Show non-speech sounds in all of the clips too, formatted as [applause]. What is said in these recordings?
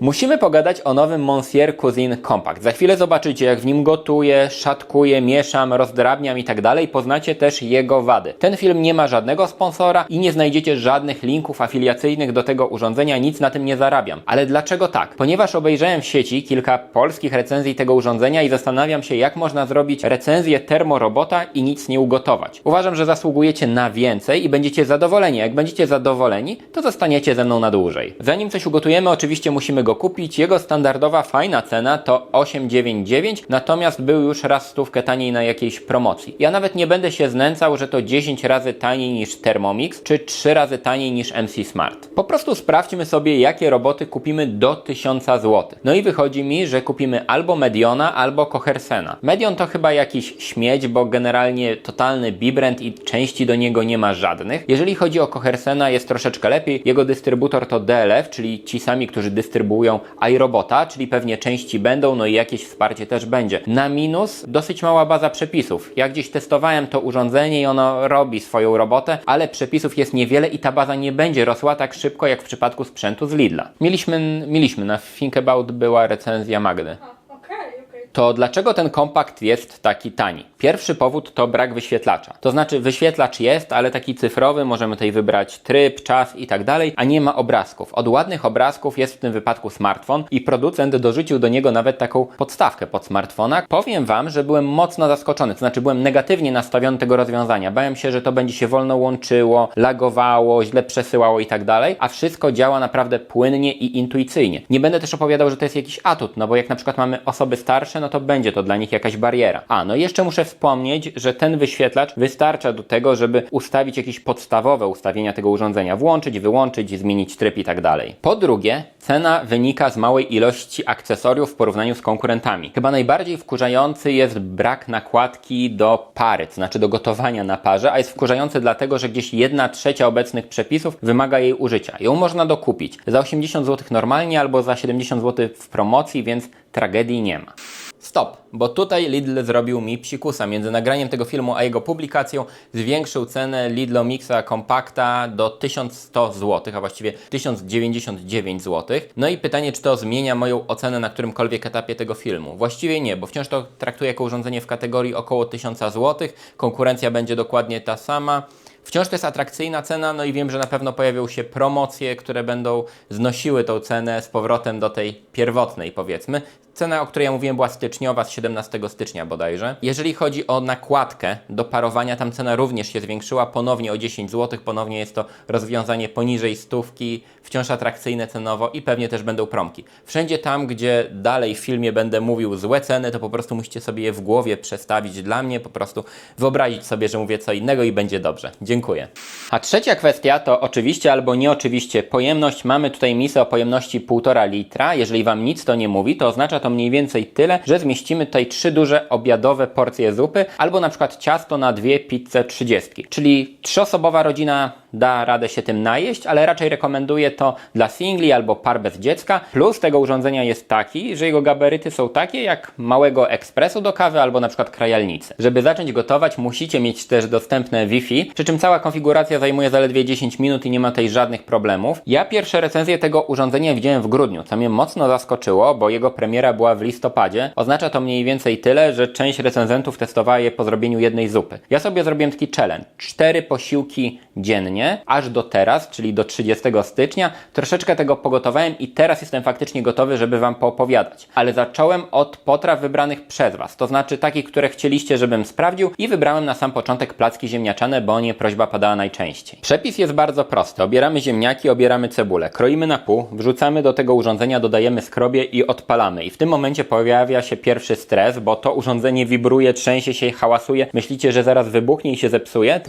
Musimy pogadać o nowym Monsieur Cuisine Compact. Za chwilę zobaczycie, jak w nim gotuję, szatkuję, mieszam, rozdrabniam i tak dalej. Poznacie też jego wady. Ten film nie ma żadnego sponsora i nie znajdziecie żadnych linków afiliacyjnych do tego urządzenia, nic na tym nie zarabiam. Ale dlaczego tak? Ponieważ obejrzałem w sieci kilka polskich recenzji tego urządzenia i zastanawiam się, jak można zrobić recenzję termorobota i nic nie ugotować. Uważam, że zasługujecie na więcej i będziecie zadowoleni. Jak będziecie zadowoleni, to zostaniecie ze mną na dłużej. Zanim coś ugotujemy, oczywiście musimy go kupić. Jego standardowa fajna cena to 8,99, natomiast był już raz stówkę taniej na jakiejś promocji. Ja nawet nie będę się znęcał, że to 10 razy taniej niż Thermomix, czy 3 razy taniej niż MC Smart. Po prostu sprawdźmy sobie, jakie roboty kupimy do 1000 zł. No i wychodzi mi, że kupimy albo Mediona, albo Kohersena. Medion to chyba jakiś śmieć, bo generalnie totalny bibrand i części do niego nie ma żadnych. Jeżeli chodzi o Kohersena, jest troszeczkę lepiej. Jego dystrybutor to DLF, czyli ci sami, którzy dystrybuują iRobota, czyli pewnie części będą, no i jakieś wsparcie też będzie. Na minus dosyć mała baza przepisów. Ja gdzieś testowałem to urządzenie i ono robi swoją robotę, ale przepisów jest niewiele i ta baza nie będzie rosła tak szybko jak w przypadku sprzętu z Lidla. Mieliśmy, mieliśmy na Think About była recenzja Magdy. To dlaczego ten kompakt jest taki tani? Pierwszy powód to brak wyświetlacza. To znaczy wyświetlacz jest, ale taki cyfrowy, możemy tutaj wybrać tryb, czas i tak dalej, a nie ma obrazków. Od ładnych obrazków jest w tym wypadku smartfon i producent dorzucił do niego nawet taką podstawkę pod smartfona. Powiem Wam, że byłem mocno zaskoczony, to znaczy byłem negatywnie nastawiony tego rozwiązania. Bałem się, że to będzie się wolno łączyło, lagowało, źle przesyłało i tak dalej, a wszystko działa naprawdę płynnie i intuicyjnie. Nie będę też opowiadał, że to jest jakiś atut, no bo jak na przykład mamy osoby starsze, no to będzie to dla nich jakaś bariera. A, no jeszcze muszę wspomnieć, że ten wyświetlacz wystarcza do tego, żeby ustawić jakieś podstawowe ustawienia tego urządzenia, włączyć, wyłączyć, zmienić tryb i tak dalej. Po drugie, cena wynika z małej ilości akcesoriów w porównaniu z konkurentami. Chyba najbardziej wkurzający jest brak nakładki do pary, to znaczy do gotowania na parze, a jest wkurzający dlatego, że gdzieś 1 trzecia obecnych przepisów wymaga jej użycia. Ją można dokupić za 80 zł normalnie albo za 70 zł w promocji, więc tragedii nie ma. Stop, bo tutaj Lidl zrobił mi psikusa. Między nagraniem tego filmu a jego publikacją zwiększył cenę Lidlo Mixa Compacta do 1100 zł, a właściwie 1099 zł. No i pytanie, czy to zmienia moją ocenę na którymkolwiek etapie tego filmu? Właściwie nie, bo wciąż to traktuję jako urządzenie w kategorii około 1000 zł. Konkurencja będzie dokładnie ta sama. Wciąż to jest atrakcyjna cena, no i wiem, że na pewno pojawią się promocje, które będą znosiły tą cenę z powrotem do tej pierwotnej, powiedzmy. Cena, o której ja mówiłem, była styczniowa, z 17 stycznia bodajże. Jeżeli chodzi o nakładkę do parowania, tam cena również się zwiększyła, ponownie o 10 zł, ponownie jest to rozwiązanie poniżej stówki, wciąż atrakcyjne cenowo i pewnie też będą promki. Wszędzie tam, gdzie dalej w filmie będę mówił złe ceny, to po prostu musicie sobie je w głowie przestawić dla mnie, po prostu wyobrazić sobie, że mówię co innego i będzie dobrze. Dziękuję. A trzecia kwestia to oczywiście albo nieoczywiście pojemność. Mamy tutaj misę o pojemności 1,5 litra. Jeżeli Wam nic to nie mówi, to oznacza to mniej więcej tyle, że zmieścimy tutaj trzy duże obiadowe porcje zupy albo na przykład ciasto na dwie pizze 30. Czyli trzyosobowa rodzina da radę się tym najeść, ale raczej rekomenduję to dla singli albo par bez dziecka. Plus tego urządzenia jest taki, że jego gabaryty są takie jak małego ekspresu do kawy albo na przykład krajalnicy. Żeby zacząć gotować, musicie mieć też dostępne Wi-Fi, przy czym cała konfiguracja zajmuje zaledwie 10 minut i nie ma tutaj żadnych problemów. Ja pierwsze recenzje tego urządzenia widziałem w grudniu, co mnie mocno zaskoczyło, bo jego premiera była w listopadzie. Oznacza to mniej więcej tyle, że część recenzentów testowała je po zrobieniu jednej zupy. Ja sobie zrobiłem taki challenge. Cztery posiłki dziennie, aż do teraz, czyli do 30 stycznia. Troszeczkę tego pogotowałem i teraz jestem faktycznie gotowy, żeby Wam poopowiadać. Ale zacząłem od potraw wybranych przez Was, to znaczy takich, które chcieliście, żebym sprawdził i wybrałem na sam początek placki ziemniaczane, bo o nie prośba padała najczęściej. Przepis jest bardzo prosty. Obieramy ziemniaki, obieramy cebulę, kroimy na pół, wrzucamy do tego urządzenia, dodajemy skrobie i odpalamy. I w tym momencie pojawia się pierwszy stres, bo to urządzenie wibruje, trzęsie się, hałasuje. Myślicie, że zaraz wybuchnie i się zepsuje?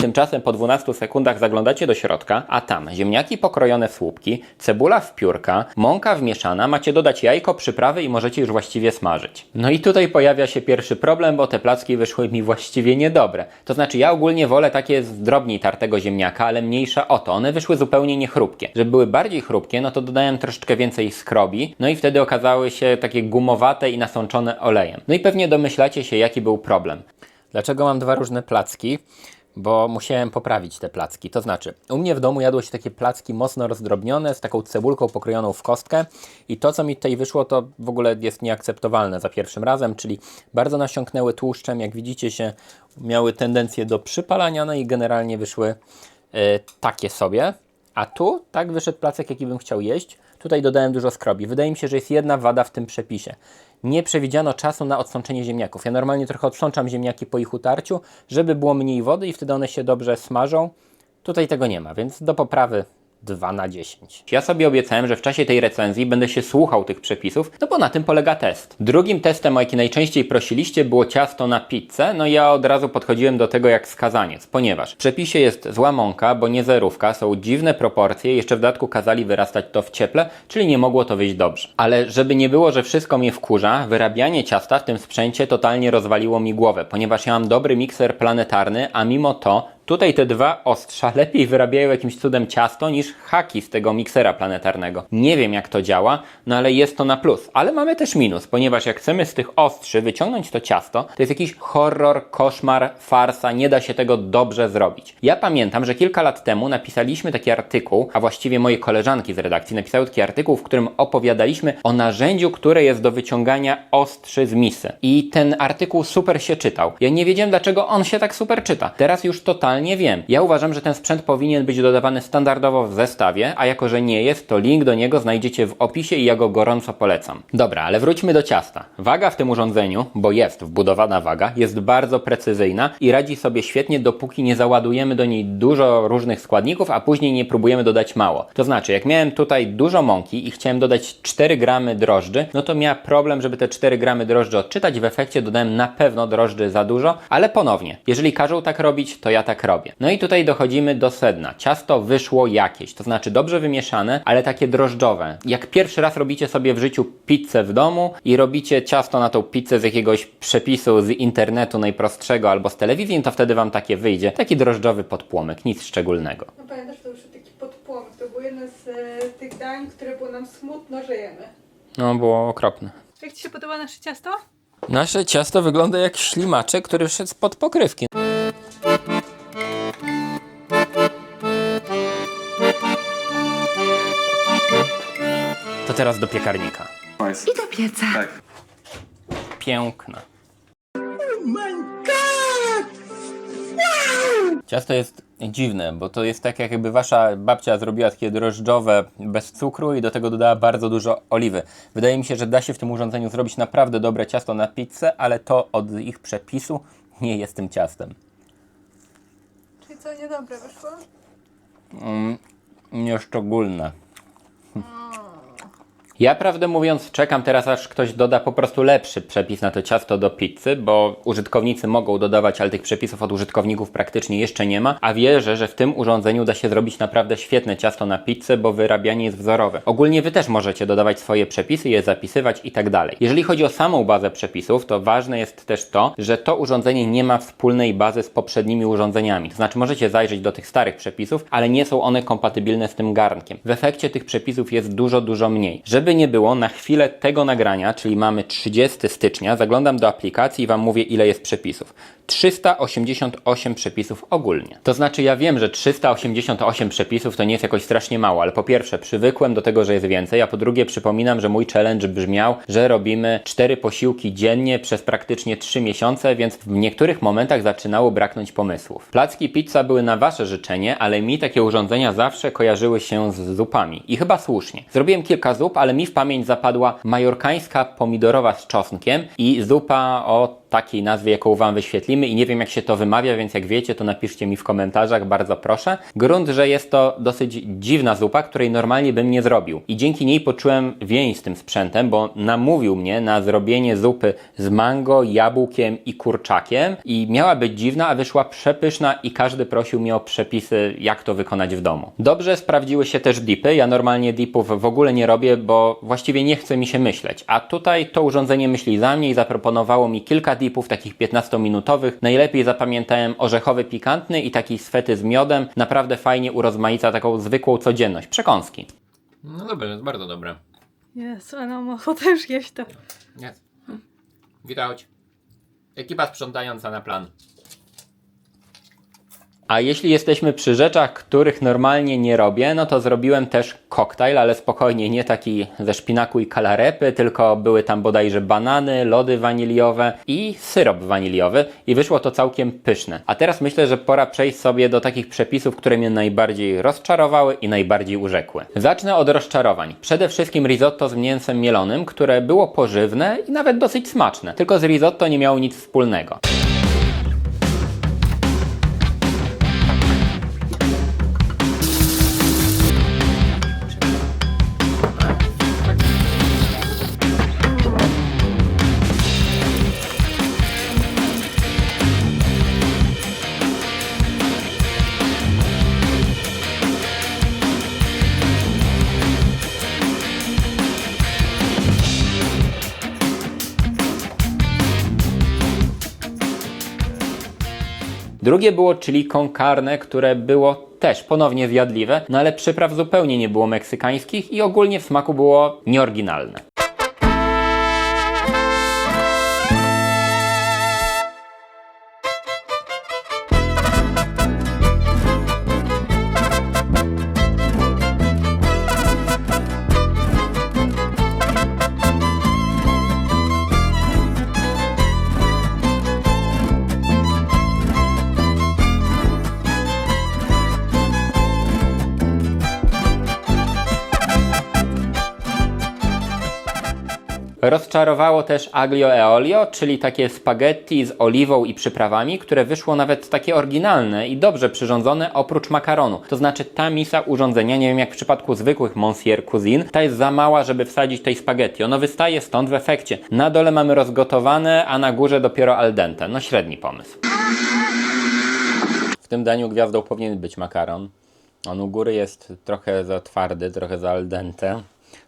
Tymczasem po 12 sekundach zaglądacie do środka, a tam ziemniaki pokrojone w słupki, cebula w piórka, mąka wmieszana, macie dodać jajko, przyprawy i możecie już właściwie smażyć. No i tutaj pojawia się pierwszy problem, bo te placki wyszły mi właściwie niedobre. To znaczy ja ogólnie wolę takie z drobniej tartego ziemniaka, ale mniejsza o to. One wyszły zupełnie niechrupkie. Żeby były bardziej chrupkie, no to dodałem troszeczkę więcej skrobi, no i wtedy okazały się takie gumowate i nasączone olejem. No i pewnie domyślacie się, jaki był problem. Dlaczego mam dwa różne placki? Bo musiałem poprawić te placki. To znaczy, u mnie w domu jadło się takie placki mocno rozdrobnione, z taką cebulką pokrojoną w kostkę i to, co mi tutaj wyszło, to w ogóle jest nieakceptowalne za pierwszym razem, czyli bardzo nasiąknęły tłuszczem, jak widzicie się, miały tendencję do przypalania, no i generalnie wyszły e, takie sobie. A tu tak wyszedł placek, jaki bym chciał jeść. Tutaj dodałem dużo skrobi. Wydaje mi się, że jest jedna wada w tym przepisie. Nie przewidziano czasu na odsączenie ziemniaków. Ja normalnie trochę odsączam ziemniaki po ich utarciu, żeby było mniej wody i wtedy one się dobrze smażą. Tutaj tego nie ma, więc do poprawy 2 na 10. Ja sobie obiecałem, że w czasie tej recenzji będę się słuchał tych przepisów, no bo na tym polega test. Drugim testem, o jaki najczęściej prosiliście, było ciasto na pizzę. No ja od razu podchodziłem do tego jak skazaniec, ponieważ w przepisie jest zła mąka, bo nie zerówka, są dziwne proporcje, jeszcze w dodatku kazali wyrastać to w cieple, czyli nie mogło to wyjść dobrze. Ale żeby nie było, że wszystko mnie wkurza, wyrabianie ciasta w tym sprzęcie totalnie rozwaliło mi głowę, ponieważ ja mam dobry mikser planetarny, a mimo to Tutaj te dwa ostrza lepiej wyrabiają jakimś cudem ciasto niż haki z tego miksera planetarnego. Nie wiem jak to działa, no ale jest to na plus. Ale mamy też minus, ponieważ jak chcemy z tych ostrzy wyciągnąć to ciasto, to jest jakiś horror, koszmar, farsa, nie da się tego dobrze zrobić. Ja pamiętam, że kilka lat temu napisaliśmy taki artykuł, a właściwie moje koleżanki z redakcji napisały taki artykuł, w którym opowiadaliśmy o narzędziu, które jest do wyciągania ostrzy z misy. I ten artykuł super się czytał. Ja nie wiedziałem, dlaczego on się tak super czyta. Teraz już totalnie wiem. Ja uważam, że ten sprzęt powinien być dodawany standardowo w zestawie, a jako, że nie jest, to link do niego znajdziecie w opisie i ja go gorąco polecam. Dobra, ale wróćmy do ciasta. Waga w tym urządzeniu, bo jest wbudowana waga, jest bardzo precyzyjna i radzi sobie świetnie, dopóki nie załadujemy do niej dużo różnych składników, a później nie próbujemy dodać mało. To znaczy, jak miałem tutaj dużo mąki i chciałem dodać 4 gramy drożdży, no to miałem problem, żeby te 4 gramy drożdży odczytać. W efekcie dodałem na pewno drożdży za dużo, ale ponownie, jeżeli każą tak robić, to ja tak robię. No i tutaj dochodzimy do sedna. Ciasto wyszło jakieś, to znaczy dobrze wymieszane, ale takie drożdżowe. Jak pierwszy raz robicie sobie w życiu pizzę w domu i robicie ciasto na tą pizzę z jakiegoś przepisu z internetu najprostszego albo z telewizji, to wtedy wam takie wyjdzie. Taki drożdżowy podpłomek, nic szczególnego. No pamiętasz, to już taki podpłomek. To było jedno z e, tych dań, które było nam smutno, że jemy. No, było okropne. Jak Ci się podoba nasze ciasto? Nasze ciasto wygląda jak ślimaczek, który wszedł spod pokrywki. Teraz do piekarnika. Nice. I do pieca. Tak. Piękna. Ciasto jest dziwne, bo to jest tak jakby wasza babcia zrobiła takie drożdżowe bez cukru i do tego dodała bardzo dużo oliwy. Wydaje mi się, że da się w tym urządzeniu zrobić naprawdę dobre ciasto na pizzę, ale to od ich przepisu nie jest tym ciastem. Czyli co, niedobre wyszło? Mm, nieszczególne. Ja prawdę mówiąc czekam teraz aż ktoś doda po prostu lepszy przepis na to ciasto do pizzy, bo użytkownicy mogą dodawać, ale tych przepisów od użytkowników praktycznie jeszcze nie ma, a wierzę, że w tym urządzeniu da się zrobić naprawdę świetne ciasto na pizzę, bo wyrabianie jest wzorowe. Ogólnie wy też możecie dodawać swoje przepisy, je zapisywać i tak dalej. Jeżeli chodzi o samą bazę przepisów, to ważne jest też to, że to urządzenie nie ma wspólnej bazy z poprzednimi urządzeniami. To znaczy możecie zajrzeć do tych starych przepisów, ale nie są one kompatybilne z tym garnkiem. W efekcie tych przepisów jest dużo, dużo mniej. Żeby nie było, na chwilę tego nagrania, czyli mamy 30 stycznia, zaglądam do aplikacji i Wam mówię, ile jest przepisów. 388 przepisów ogólnie. To znaczy, ja wiem, że 388 przepisów to nie jest jakoś strasznie mało, ale po pierwsze, przywykłem do tego, że jest więcej, a po drugie, przypominam, że mój challenge brzmiał, że robimy 4 posiłki dziennie przez praktycznie 3 miesiące, więc w niektórych momentach zaczynało braknąć pomysłów. Placki pizza były na Wasze życzenie, ale mi takie urządzenia zawsze kojarzyły się z zupami. I chyba słusznie. Zrobiłem kilka zup, ale mi w pamięć zapadła majorkańska pomidorowa z czosnkiem i zupa o takiej nazwie, jaką Wam wyświetlimy i nie wiem jak się to wymawia, więc jak wiecie, to napiszcie mi w komentarzach, bardzo proszę. Grunt, że jest to dosyć dziwna zupa, której normalnie bym nie zrobił. I dzięki niej poczułem więź z tym sprzętem, bo namówił mnie na zrobienie zupy z mango, jabłkiem i kurczakiem i miała być dziwna, a wyszła przepyszna i każdy prosił mnie o przepisy, jak to wykonać w domu. Dobrze sprawdziły się też dipy. Ja normalnie dipów w ogóle nie robię, bo właściwie nie chce mi się myśleć. A tutaj to urządzenie myśli za mnie i zaproponowało mi kilka takich 15-minutowych. Najlepiej zapamiętałem orzechowy pikantny i taki z fety z miodem. Naprawdę fajnie urozmaica taką zwykłą codzienność. Przekąski. No dobre, jest bardzo dobre. Jezu, ale mam ochotę już jeść to. Jest. Widać. Ekipa sprzątająca na plan. A jeśli jesteśmy przy rzeczach, których normalnie nie robię, no to zrobiłem też koktajl, ale spokojnie, nie taki ze szpinaku i kalarepy, tylko były tam bodajże banany, lody waniliowe i syrop waniliowy i wyszło to całkiem pyszne. A teraz myślę, że pora przejść sobie do takich przepisów, które mnie najbardziej rozczarowały i najbardziej urzekły. Zacznę od rozczarowań. Przede wszystkim risotto z mięsem mielonym, które było pożywne i nawet dosyć smaczne, tylko z risotto nie miało nic wspólnego. Drugie było chili con które było też ponownie zjadliwe, no ale przypraw zupełnie nie było meksykańskich i ogólnie w smaku było nieoryginalne. Rozczarowało też aglio e olio, czyli takie spaghetti z oliwą i przyprawami, które wyszło nawet takie oryginalne i dobrze przyrządzone oprócz makaronu. To znaczy ta misa urządzenia, nie wiem jak w przypadku zwykłych Monsieur Cuisine, ta jest za mała, żeby wsadzić tej spaghetti. Ono wystaje stąd w efekcie. Na dole mamy rozgotowane, a na górze dopiero al dente. No średni pomysł. W tym daniu gwiazdą powinien być makaron. On u góry jest trochę za twardy, trochę za al dente.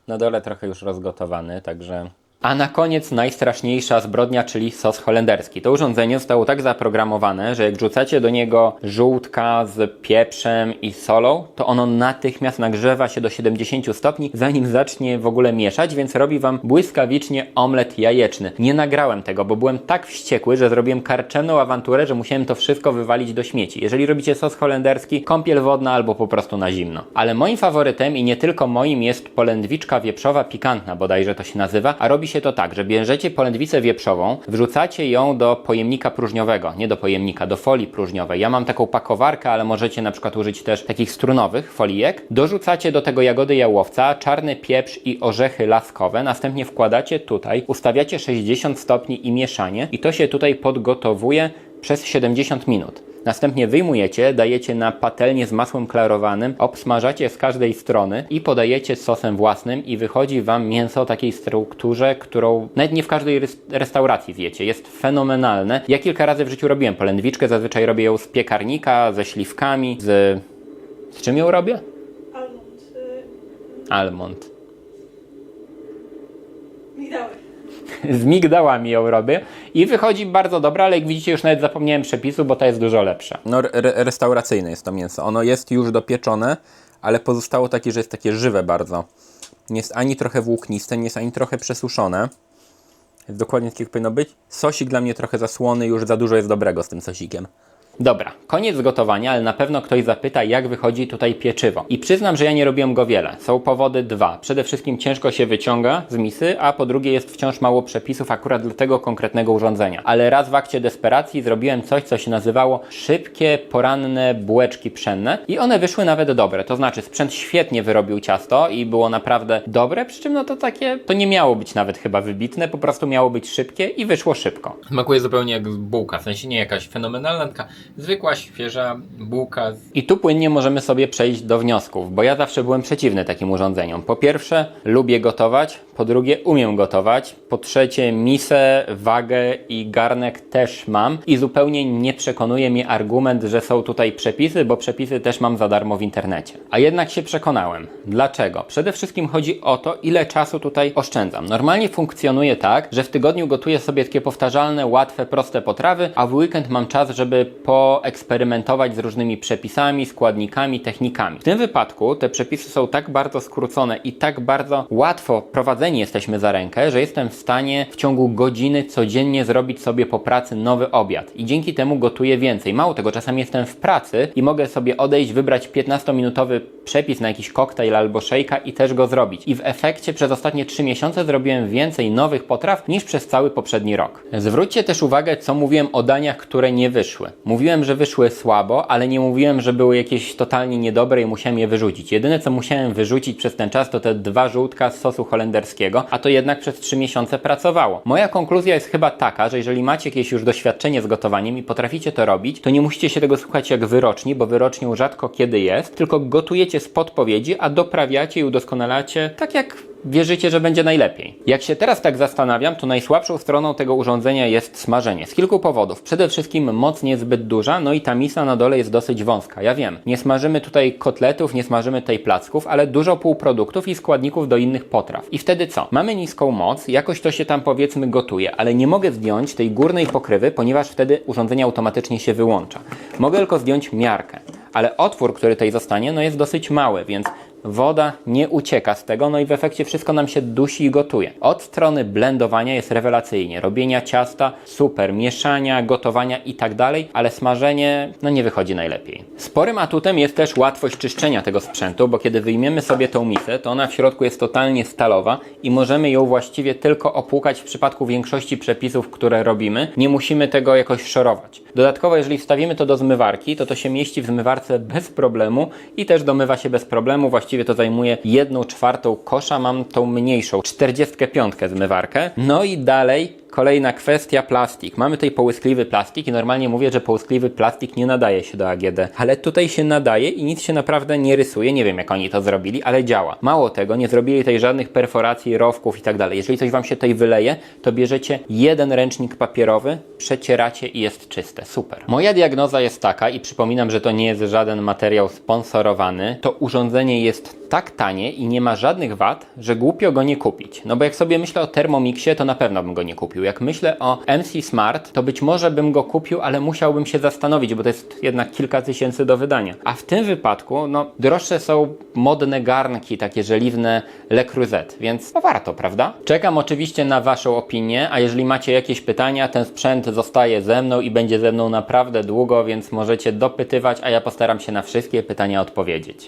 Na dole trochę już rozgotowany, także... A na koniec najstraszniejsza zbrodnia, czyli sos holenderski. To urządzenie zostało tak zaprogramowane, że jak wrzucacie do niego żółtka z pieprzem i solą, to ono natychmiast nagrzewa się do 70 stopni, zanim zacznie w ogóle mieszać, więc robi wam błyskawicznie omlet jajeczny. Nie nagrałem tego, bo byłem tak wściekły, że zrobiłem karczenną awanturę, że musiałem to wszystko wywalić do śmieci. Jeżeli robicie sos holenderski, kąpiel wodna albo po prostu na zimno. Ale moim faworytem i nie tylko moim jest polędwiczka wieprzowa pikantna, bodajże to się nazywa, a robi się to tak, że bierzecie polędwicę wieprzową, wrzucacie ją do pojemnika próżniowego, nie do pojemnika, do folii próżniowej. Ja mam taką pakowarkę, ale możecie na przykład użyć też takich strunowych folijek. Dorzucacie do tego jagody jałowca, czarny pieprz i orzechy laskowe, następnie wkładacie tutaj, ustawiacie 60 stopni i mieszanie i to się tutaj podgotowuje przez 70 minut. Następnie wyjmujecie, dajecie na patelnię z masłem klarowanym, obsmażacie z każdej strony i podajecie sosem własnym i wychodzi Wam mięso o takiej strukturze, którą nawet nie w każdej restauracji zjecie. Jest fenomenalne. Ja kilka razy w życiu robiłem polędwiczkę, zazwyczaj robię ją z piekarnika, ze śliwkami, z... Z czym ją robię? Almond. Y, Almond. [laughs] z migdałami ją robię i wychodzi bardzo dobra, ale jak widzicie już nawet zapomniałem przepisu, bo ta jest dużo lepsza. No re restauracyjne jest to mięso. Ono jest już dopieczone, ale pozostało takie, że jest takie żywe bardzo. Nie jest ani trochę włókniste, nie jest ani trochę przesuszone. Jest dokładnie tak jak powinno być. Sosik dla mnie trochę zasłony, już za dużo jest dobrego z tym sosikiem. Dobra, koniec gotowania, ale na pewno ktoś zapyta, jak wychodzi tutaj pieczywo. I przyznam, że ja nie robiłem go wiele. Są powody dwa. Przede wszystkim ciężko się wyciąga z misy, a po drugie jest wciąż mało przepisów akurat dla tego konkretnego urządzenia. Ale raz w akcie desperacji zrobiłem coś, co się nazywało szybkie, poranne bułeczki pszenne i one wyszły nawet dobre. To znaczy sprzęt świetnie wyrobił ciasto i było naprawdę dobre, przy czym no to takie, to nie miało być nawet chyba wybitne, po prostu miało być szybkie i wyszło szybko. Smakuje zupełnie jak bułka, w sensie nie jakaś fenomenalna, zwykła, świeża bułka. I tu płynnie możemy sobie przejść do wniosków, bo ja zawsze byłem przeciwny takim urządzeniom. Po pierwsze, lubię gotować, po drugie, umiem gotować, po trzecie, misę, wagę i garnek też mam i zupełnie nie przekonuje mnie argument, że są tutaj przepisy, bo przepisy też mam za darmo w internecie. A jednak się przekonałem. Dlaczego? Przede wszystkim chodzi o to, ile czasu tutaj oszczędzam. Normalnie funkcjonuje tak, że w tygodniu gotuję sobie takie powtarzalne, łatwe, proste potrawy, a w weekend mam czas, żeby poeksperymentować z różnymi przepisami, składnikami, technikami. W tym wypadku te przepisy są tak bardzo skrócone i tak bardzo łatwo prowadzenie zadowoleni jesteśmy za rękę, że jestem w stanie w ciągu godziny codziennie zrobić sobie po pracy nowy obiad i dzięki temu gotuję więcej. Mało tego, czasami jestem w pracy i mogę sobie odejść, wybrać 15-minutowy przepis na jakiś koktajl albo szejka i też go zrobić. I w efekcie przez ostatnie 3 miesiące zrobiłem więcej nowych potraw niż przez cały poprzedni rok. Zwróćcie też uwagę, co mówiłem o daniach, które nie wyszły. Mówiłem, że wyszły słabo, ale nie mówiłem, że były jakieś totalnie niedobre i musiałem je wyrzucić. Jedyne, co musiałem wyrzucić przez ten czas, to te dwa żółtka z sosu holenderskiego, a to jednak przez 3 miesiące pracowało. Moja konkluzja jest chyba taka, że jeżeli macie jakieś już doświadczenie z gotowaniem i potraficie to robić, to nie musicie się tego słuchać jak wyroczni, bo wyrocznią rzadko kiedy jest, tylko gotujecie z podpowiedzi, a doprawiacie i udoskonalacie tak jak wierzycie, że będzie najlepiej. Jak się teraz tak zastanawiam, to najsłabszą stroną tego urządzenia jest smażenie. Z kilku powodów. Przede wszystkim moc niezbyt duża, no i ta misa na dole jest dosyć wąska. Ja wiem, nie smażymy tutaj kotletów, nie smażymy tutaj placków, ale dużo półproduktów i składników do innych potraw. I wtedy co? Mamy niską moc, jakoś to się tam powiedzmy gotuje, ale nie mogę zdjąć tej górnej pokrywy, ponieważ wtedy urządzenie automatycznie się wyłącza. Mogę tylko zdjąć miarkę. Ale otwór, który tutaj zostanie, no jest dosyć mały, więc woda nie ucieka z tego, no i w efekcie wszystko nam się dusi i gotuje. Od strony blendowania jest rewelacyjnie, robienia ciasta super, mieszania, gotowania i tak dalej, ale smażenie no nie wychodzi najlepiej. Sporym atutem jest też łatwość czyszczenia tego sprzętu, bo kiedy wyjmiemy sobie tą misę, to ona w środku jest totalnie stalowa i możemy ją właściwie tylko opłukać w przypadku większości przepisów, które robimy. Nie musimy tego jakoś szorować. Dodatkowo, jeżeli wstawimy to do zmywarki, to to się mieści w zmywarce bez problemu i też domywa się bez problemu. Właściwie to zajmuje jedną czwartą kosza, mam tą mniejszą, 45 zmywarkę. No i dalej Kolejna kwestia, plastik. Mamy tutaj połyskliwy plastik i normalnie mówię, że połyskliwy plastik nie nadaje się do AGD, ale tutaj się nadaje i nic się naprawdę nie rysuje. Nie wiem jak oni to zrobili, ale działa. Mało tego, nie zrobili tutaj żadnych perforacji, rowków i tak dalej. Jeżeli coś Wam się tutaj wyleje, to bierzecie jeden ręcznik papierowy, przecieracie i jest czyste. Super. Moja diagnoza jest taka i przypominam, że to nie jest żaden materiał sponsorowany. To urządzenie jest tak tanie i nie ma żadnych wad, że głupio go nie kupić. No bo jak sobie myślę o Thermomixie, to na pewno bym go nie kupił. Jak myślę o MC Smart, to być może bym go kupił, ale musiałbym się zastanowić, bo to jest jednak kilka tysięcy do wydania. A w tym wypadku, no, droższe są modne garnki, takie żeliwne Le Creuset, więc no warto, prawda? Czekam oczywiście na Waszą opinię, a jeżeli macie jakieś pytania, ten sprzęt zostaje ze mną i będzie ze mną naprawdę długo, więc możecie dopytywać, a ja postaram się na wszystkie pytania odpowiedzieć.